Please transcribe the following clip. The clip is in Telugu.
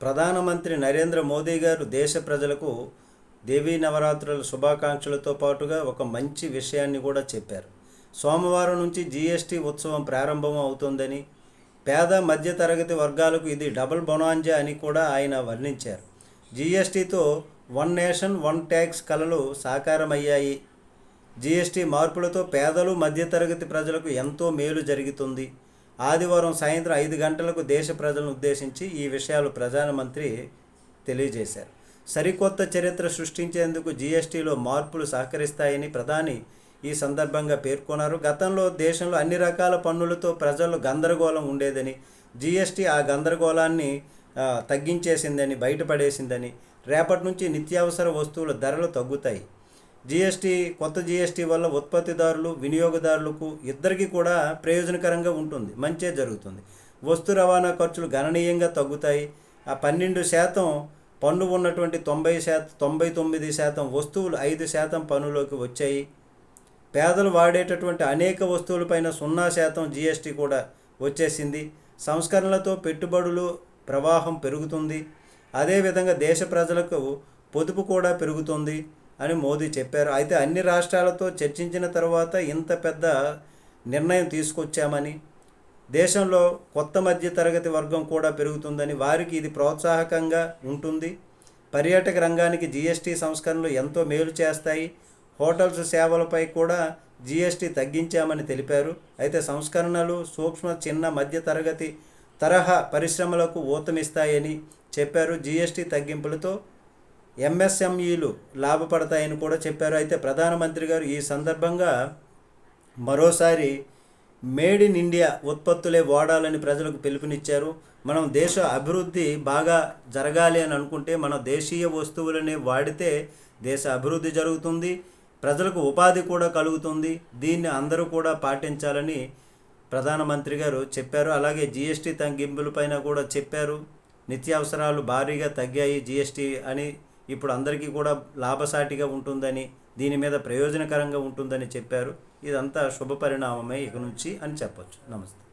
ప్రధానమంత్రి నరేంద్ర మోదీ గారు దేశ ప్రజలకు దేవీ నవరాత్రుల శుభాకాంక్షలతో పాటుగా ఒక మంచి విషయాన్ని కూడా చెప్పారు. సోమవారం నుంచి జీఎస్టీ ఉత్సవం ప్రారంభం అవుతుందని పేద మధ్యతరగతి వర్గాలకు ఇది డబుల్ బొనాంజా అని కూడా ఆయన వర్ణించారు. జీఎస్టీతో వన్ నేషన్ వన్ ట్యాక్స్ కలలు సాకారమయ్యాయి. జీఎస్టీ మార్పులతో పేదలు మధ్యతరగతి ప్రజలకు ఎంతో మేలు జరుగుతుంది. ఆదివారం సాయంత్రం ఐదు గంటలకు దేశ ప్రజలను ఉద్దేశించి ఈ విషయాలు ప్రధానమంత్రి తెలియజేశారు. సరికొత్త చరిత్ర సృష్టించేందుకు జీఎస్టీలో మార్పులు సహకరిస్తాయని ప్రధాని ఈ సందర్భంగా పేర్కొన్నారు. గతంలో దేశంలో అన్ని రకాల పన్నులతో ప్రజలు గందరగోళం ఉండేదని జీఎస్టీ ఆ గందరగోళాన్ని తగ్గించేసిందని బయటపడేసిందని రేపటి నుంచి నిత్యావసర వస్తువుల ధరలు తగ్గుతాయి. జీఎస్టీ కొత్త జీఎస్టీ వల్ల ఉత్పత్తిదారులు వినియోగదారులకు ఇద్దరికీ కూడా ప్రయోజనకరంగా ఉంటుంది. మంచే జరుగుతుంది. వస్తు రవాణా ఖర్చులు గణనీయంగా తగ్గుతాయి. ఆ పన్నెండు శాతం పన్ను ఉన్నటువంటి తొంభై శాతం తొంభై తొమ్మిది శాతం వస్తువులు ఐదు శాతం పన్నులోకి వచ్చాయి. పేదలు వాడేటటువంటి అనేక వస్తువులపైన సున్నా శాతం జీఎస్టీ కూడా వచ్చేసింది. సంస్కరణలతో పెట్టుబడులు ప్రవాహం పెరుగుతుంది. అదేవిధంగా దేశ ప్రజలకు పొదుపు కూడా పెరుగుతుంది. అని మోదీ చెప్పారు. అయితే అన్ని రాష్ట్రాలతో చర్చించిన తర్వాత ఇంత పెద్ద నిర్ణయం తీసుకొచ్చామని దేశంలో కొత్త మధ్య తరగతి వర్గం కూడా పెరుగుతుందని వారికి ఇది ప్రోత్సాహకంగా ఉంటుంది. పర్యాటక రంగానికి జీఎస్టీ సంస్కరణలు ఎంతో మేలు చేస్తాయి. హోటల్స్ సేవలపై కూడా జీఎస్టీ తగ్గించామని తెలిపారు. అయితే సంస్కరణలు సూక్ష్మ చిన్న మధ్య తరగతి తరహా పరిశ్రమలకు ఊతమిస్తాయని చెప్పారు జీఎస్టీ తగ్గింపులతో ఎంఎస్ఎంఈలు లాభపడతాయని కూడా చెప్పారు. అయితే ప్రధానమంత్రి గారు ఈ సందర్భంగా మరోసారి మేడ్ ఇన్ ఇండియా ఉత్పత్తులే వాడాలని ప్రజలకు పిలుపునిచ్చారు. మనం దేశ అభివృద్ధి బాగా జరగాలి అని అనుకుంటే మన దేశీయ వస్తువులనే వాడితే దేశ అభివృద్ధి జరుగుతుంది ప్రజలకు ఉపాధి కూడా కలుగుతుంది దీన్ని అందరూ కూడా పాటించాలని ప్రధానమంత్రి గారు చెప్పారు. అలాగే జిఎస్టీ తగ్గింపులపైన కూడా చెప్పారు. నిత్యావసరాలు భారీగా తగ్గాయి జీఎస్టీ అని ఇప్పుడు అందరికీ కూడా లాభసాటిగా ఉంటుందని దీని మీద ప్రయోజనకరంగా ఉంటుందని చెప్పారు. ఇదంతా శుభ పరిణామమే ఇక నుంచి అని చెప్పొచ్చు. నమస్తే.